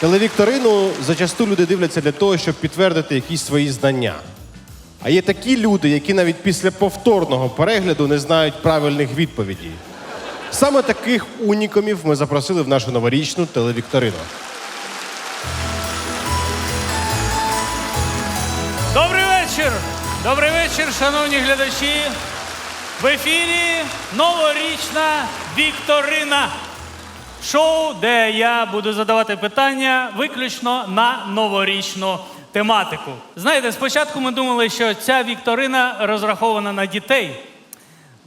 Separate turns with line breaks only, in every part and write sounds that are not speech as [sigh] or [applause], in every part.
Телевікторину зачасту люди дивляться для того, щоб підтвердити якісь свої знання. А є такі люди, які навіть після повторного перегляду не знають правильних відповідей. Саме таких унікумів ми запросили в нашу новорічну телевікторину.
Добрий вечір! Добрий вечір, шановні глядачі. В ефірі новорічна Вікторина. Шоу, де я буду задавати питання виключно на новорічну тематику. Знаєте, спочатку ми думали, що ця вікторина розрахована на дітей,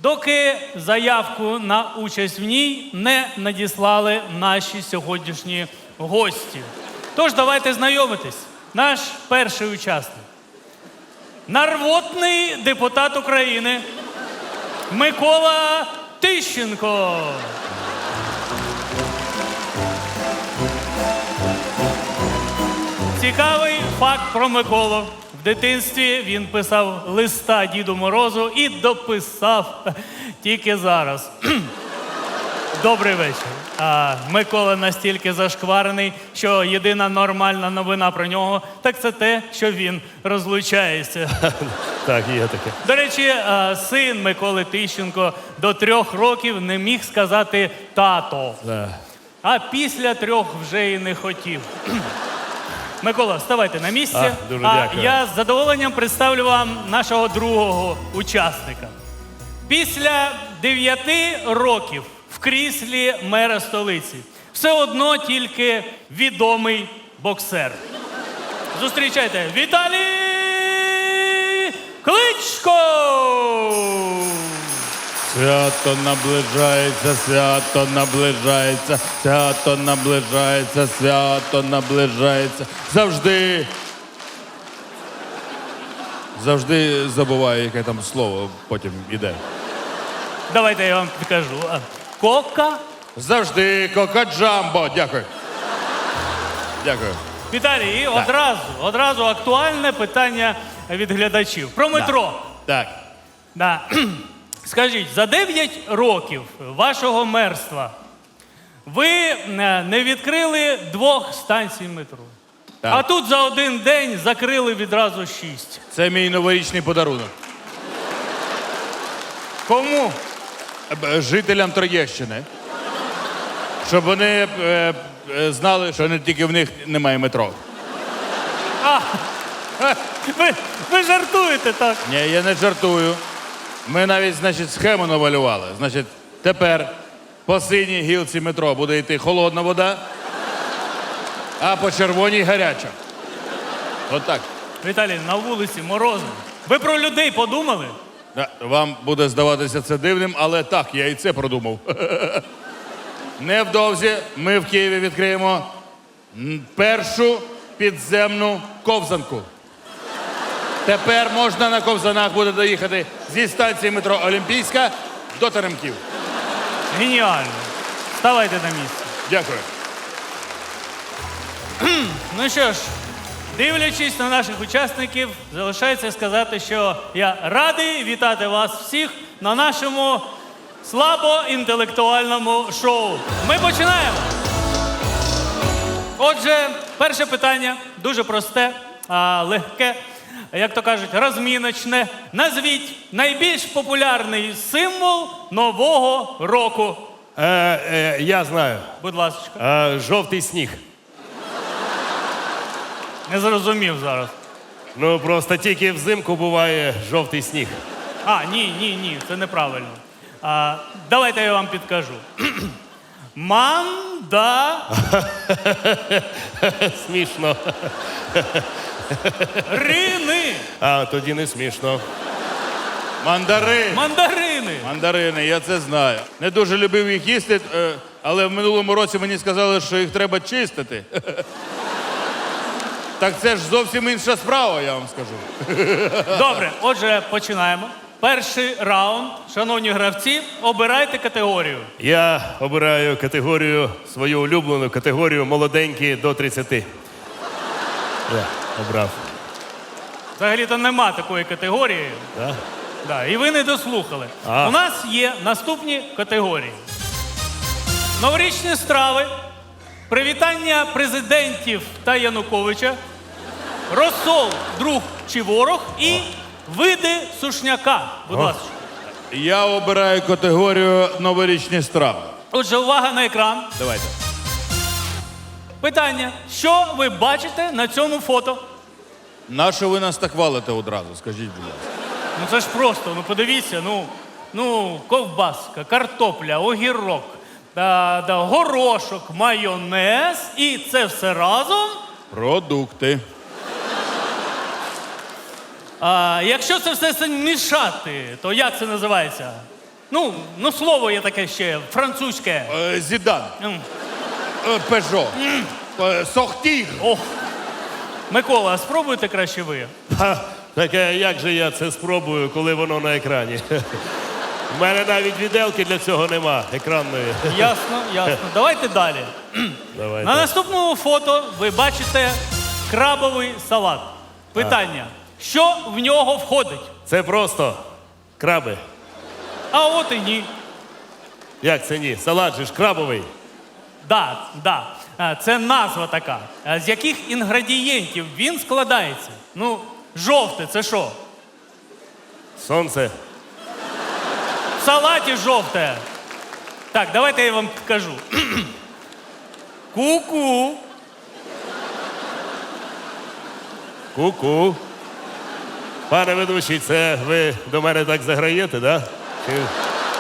доки заявку на участь в ній не надіслали наші сьогоднішні гості. Тож давайте знайомитись. Наш перший учасник. Нарвотний депутат України Микола Тищенко. Цікавий факт про Миколу. В дитинстві він писав листа Діду Морозу і дописав тільки зараз. [clears throat] Добрий вечір. А, Микола настільки зашкварений, що єдина нормальна новина про нього так це те, що він розлучається. [laughs]
Так, є таке.
До речі, а, син Миколи Тищенко до трьох років не міг сказати тато, а після трьох вже і не хотів. [clears throat] Микола, ставайте на місці.
А, дуже
а
дякую.
я з задоволенням представлю вам нашого другого учасника. Після дев'яти років в кріслі мера столиці все одно тільки відомий боксер. Зустрічайте Віталій Кличко!
Свято наближається, свято наближається, свято наближається, свято наближається. Завжди. Завжди забуваю, яке там слово потім іде.
Давайте я вам підкажу. Кока.
Завжди кока-джамбо. Дякую. Дякую.
Віталій, і одразу, одразу актуальне питання від глядачів. Про метро.
Так.
Да. Скажіть, за 9 років вашого мерства ви е, не відкрили двох станцій метро.
Так.
А тут за один день закрили відразу шість.
Це мій новорічний подарунок.
Кому?
Е, Жителям Троєщини. Щоб вони е, е, знали, що не тільки в них немає метро.
Ви, ви жартуєте так.
Ні, я не жартую. Ми навіть, значить, схему навалювали. Значить, тепер по синій гілці метро буде йти холодна вода, а по червоній гаряча. От так.
Віталій, на вулиці морозно. Ви про людей подумали?
Да, Вам буде здаватися це дивним, але так, я і це продумав. [laughs] Невдовзі ми в Києві відкриємо першу підземну ковзанку. Тепер можна на ковзанах буде доїхати зі станції метро Олімпійська до Теремків.
Геніально. Ставайте на місце.
Дякую. [clears throat]
Ну що ж, дивлячись на наших учасників, залишається сказати, що я радий вітати вас всіх на нашому слабоінтелектуальному шоу. Ми починаємо. Отже, перше питання дуже просте, а легке, як то кажуть, розміночне. Назвіть найбільш популярний символ нового року.
Е, е, я знаю.
Будь ласка,
Е, жовтий сніг.
не зрозумів зараз.
Ну просто тільки взимку буває жовтий сніг.
А, ні, ні, ні, це неправильно. А, давайте я вам підкажу. [clears throat] Манда [laughs]
Смішно.
рини.
А тоді не смішно.
Мандарин.
Мандарини.
Мандарини, я це знаю. Не дуже любив їх їсти, е, але в минулому році мені сказали, що їх треба чистити. Так це ж зовсім інша справа, я вам скажу.
Добре, отже, починаємо. Перший раунд. Шановні гравці, обирайте категорію.
Я обираю категорію, свою улюблену категорію молоденькі до 30. Я обрав.
Взагалі-то нема такої категорії.
Да?
Да, і ви не дослухали.
А.
У нас є наступні категорії: новорічні страви, Привітання президентів та Януковича, розсол, друг чи ворог і види сушняка. Будь ласка.
Я обираю категорію новорічні страви.
Отже, увага на екран.
Давайте.
Питання: що ви бачите на цьому фото?
Нащо ви нас так валите одразу? Скажіть, будь ласка.
Ну це ж просто, ну подивіться, ну, ну ковбаска, картопля, огірок, да, да, горошок, майонез і це все разом.
Продукти.
А якщо це все змішати, то як це називається? Ну, ну слово є таке ще французьке.
Е, Зідан.
М.
Е, Пежо. Е, Сохтіг.
О, Микола, а спробуйте краще ви.
Ха, так е, як же я це спробую, коли воно на екрані? У мене навіть віделки для цього нема екранної.
Ясно, ясно. Давайте далі.
Давайте.
На наступному фото ви бачите крабовий салат. Питання: що в нього входить?
Це просто краби.
А от і ні.
Як це ні? Салат же ж крабовий.
Да, да. Це назва така. З яких інгредієнтів він складається? Ну, жовте, це що?
Сонце.
В салаті жовте. Так, давайте я вам кажу. [clears throat] Ку-ку.
Ку-ку. Пане ведучий, це ви до мене так заграєте, да? Чи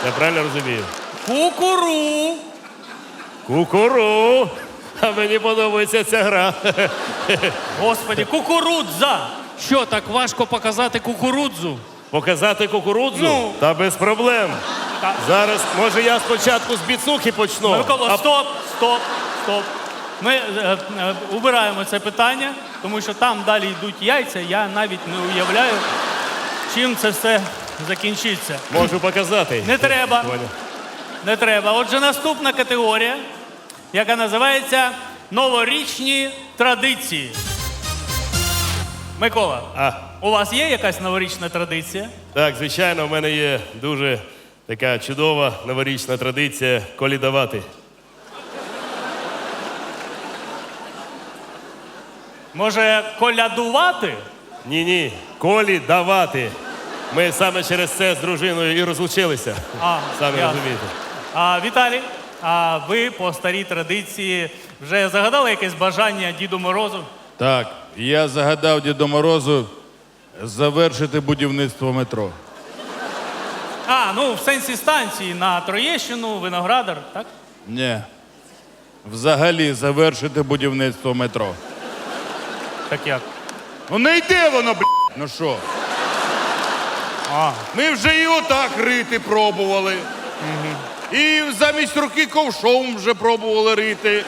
я правильно розумію?
Кукуру.
Кукуру. А мені подобається ця гра.
Господи, кукурудза. Що, так важко показати кукурудзу?
Показати кукурудзу?
Ну.
Та без проблем.
Так.
Зараз, може, я спочатку з біцухи почну.
Микола,
а
стоп, стоп, стоп. Ми е, е, убираємо це питання, тому що там далі йдуть яйця. Я навіть не уявляю, чим це все закінчиться.
Можу показати.
Не треба. Не треба. Отже, наступна категорія, яка називається новорічні традиції. Микола,
А,
у вас є якась новорічна традиція?
так, звичайно, в мене є дуже така чудова новорічна традиція колідавати.
Може, колядувати?
Ні, ні, колі давати. Ми саме через це з дружиною і розлучилися.
А,
Самі
ясно.
розумієте.
А, Віталій, а ви по старій традиції вже загадали якесь бажання Діду Морозу?
Так, я загадав Діду Морозу завершити будівництво метро.
А, ну в сенсі станції на Троєщину, Виноградар, так?
Ні. Взагалі завершити будівництво метро.
Так як?
Ну не йде воно, блядь. Ну що?
А,
Ми вже і отак рити пробували. І замість руки ковшом вже пробували рити.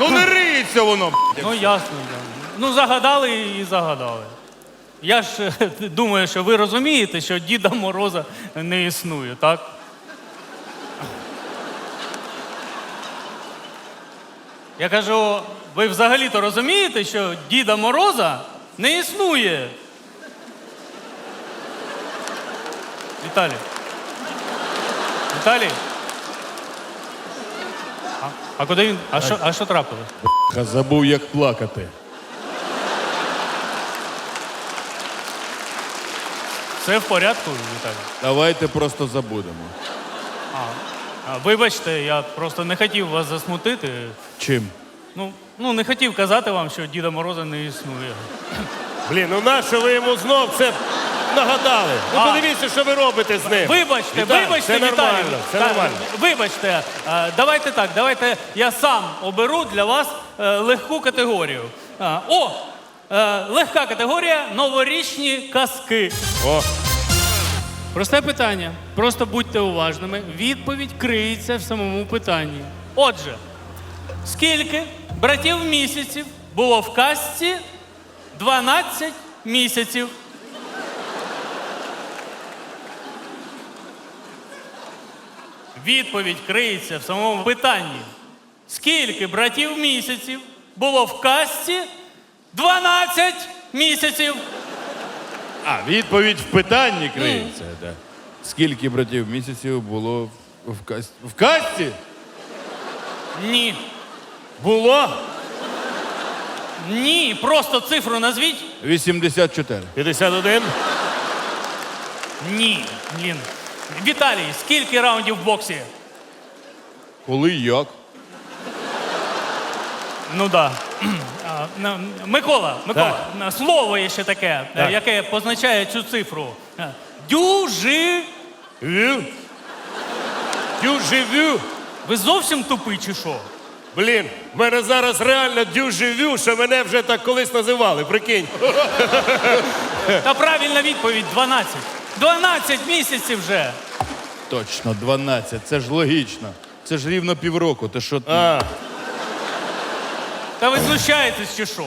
Ну не риється воно.
ну ясно. ясно. Ну, загадали і загадали. Я ж е, думаю, що ви розумієте, що Діда Мороза не існує, так? Я кажу, ви взагалі-то розумієте, що Діда Мороза не існує. Віталій. Віталій. А, а куди він? А що, а що трапилось?
Ха, Забув, як плакати.
Все в порядку, Віталій?
Давайте просто забудемо.
А, вибачте, я просто не хотів вас засмутити.
Чим?
Ну, ну не хотів казати вам, що Діда Мороза не існує.
Блін, ну нащо ви йому знов це нагадали? Ну
А.
подивіться, що ви робите з ним.
Вибачте,
Віталій,
вибачте,
це
Віталій.
нормально, це
Та,
нормально.
Вибачте, е, давайте так, давайте я сам оберу для вас е, легку категорію. А, О! е, Легка категорія новорічні казки.
О,
Просте питання. Просто будьте уважними. Відповідь криється в самому питанні. Отже, скільки братів місяців було в казці 12 місяців? Відповідь криється в самому питанні. Скільки братів місяців було в казці 12 місяців?
А, відповідь в питанні криється. Да. Скільки братів місяців було в, в касті? В касті?
Ні.
Було?
Ні, просто цифру назвіть.
84.
51.
Ні. Блін. Віталій, скільки раундів в боксі?
Коли як?
Ну да. А, на- Микола, Микола, на- слово є ще таке, е,
Так.
яке позначає цю цифру. Е, Дюжи.
Вю. Дюживю.
Ви зовсім тупий чи що?
Блін, в мене зараз реально дюживю, що мене вже так колись називали, прикинь.
Та правильна відповідь 12. 12 місяців вже.
Точно, 12. Це ж логічно. Це ж рівно півроку. Ти що?
А,
Та ви знущаєтесь чи що?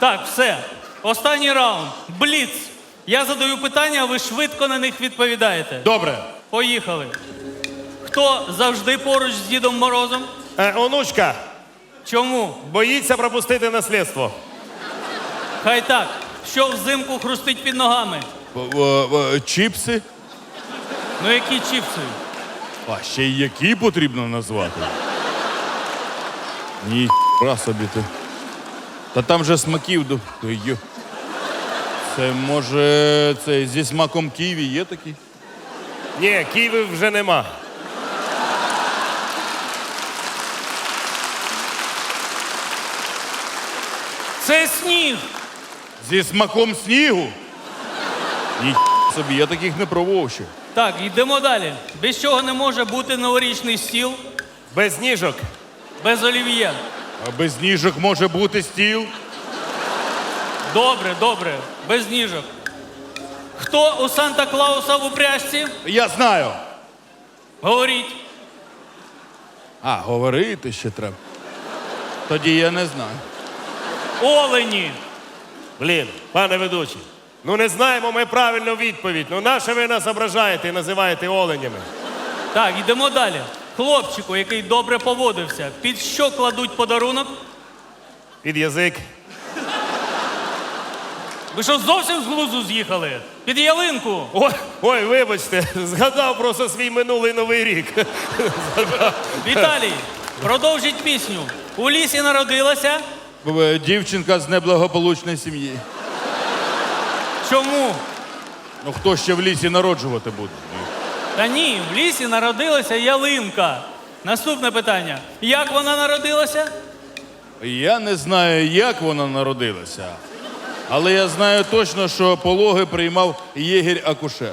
Так, все. Останній раунд. Бліц. Я задаю питання, а ви швидко на них відповідаєте.
Добре.
Поїхали. Хто завжди поруч з Дідом Морозом?
е, онучка,
Чому?
боїться пропустити наслідство.
Хай так. Що взимку хрустить під ногами?
В- в- Чіпси?
Ну які чіпси?
А ще й які потрібно назвати? Ні, ра собі ти. Та там же смаків до. Це може це зі смаком ківі є такі?
Ні, Києва вже нема.
Це сніг.
Зі смаком снігу? Ні, собі, я таких не пробував ще.
Так, йдемо далі. Без чого не може бути новорічний стіл
Без ніжок.
без олів'є.
А без ніжок може бути стіл.
Добре, добре, без ніжок. Хто у Санта Клауса в упряжці?
Я знаю.
Говоріть.
А, говорити ще треба. Тоді я не знаю.
Олені.
Блін, пане ведучий, ну не знаємо ми правильну відповідь. Ну нащо ви нас ображаєте і називаєте оленями?
Так, йдемо далі. Хлопчику, який добре поводився, під що кладуть подарунок?
Під язик.
Ви що зовсім з глузу з'їхали? Під ялинку.
Ой, ой, вибачте, згадав просто свій минулий новий рік.
Віталій, продовжіть пісню. У лісі народилася.
Дівчинка з неблагополучної сім'ї.
Чому?
Ну хто ще в лісі народжувати буде?
Та ні, в лісі народилася ялинка. Наступне питання. Як вона народилася?
Я не знаю, як вона народилася, але я знаю точно, що пологи приймав єгір-акушер.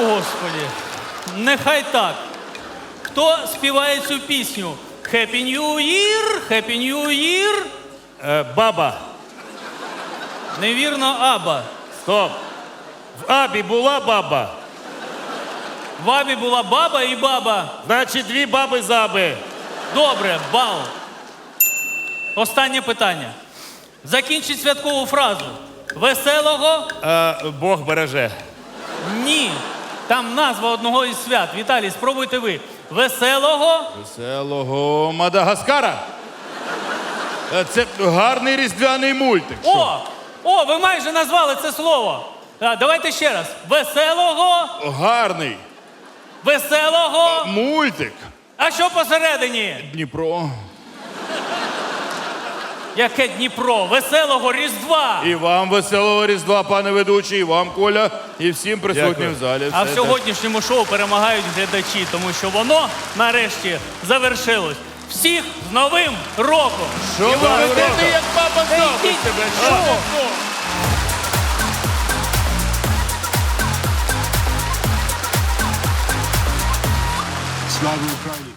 О, Господі. Нехай так. Хто співає цю пісню? Happy New Year, Happy New Year.
Е, баба,
Невірно, Аба.
стоп. В Абі була баба,
В Абі була баба і баба.
значить дві баби заби.
Добре, бал. Останнє питання. Закінчіть святкову фразу. Веселого
Е, Бог береже.
ні. Там назва одного із свят. Віталій, спробуйте ви. Веселого
Веселого Мадагаскара. Е, Це гарний різдвяний мультик. Що?
О! О, ви майже назвали це слово. А, давайте ще раз. Веселого,
Гарний
веселого.
мультик.
А що посередині?
Дніпро.
Яке Дніпро? Веселого Різдва.
І вам веселого Різдва, пане ведучий, і вам, Коля, і всім присутнім
Дякую.
в залі.
А в
Все
сьогоднішньому шоу перемагають глядачі, тому що воно нарешті завершилось. Всіх з Новим роком!
Що ви ведете, як папа
що?
Слава Україні!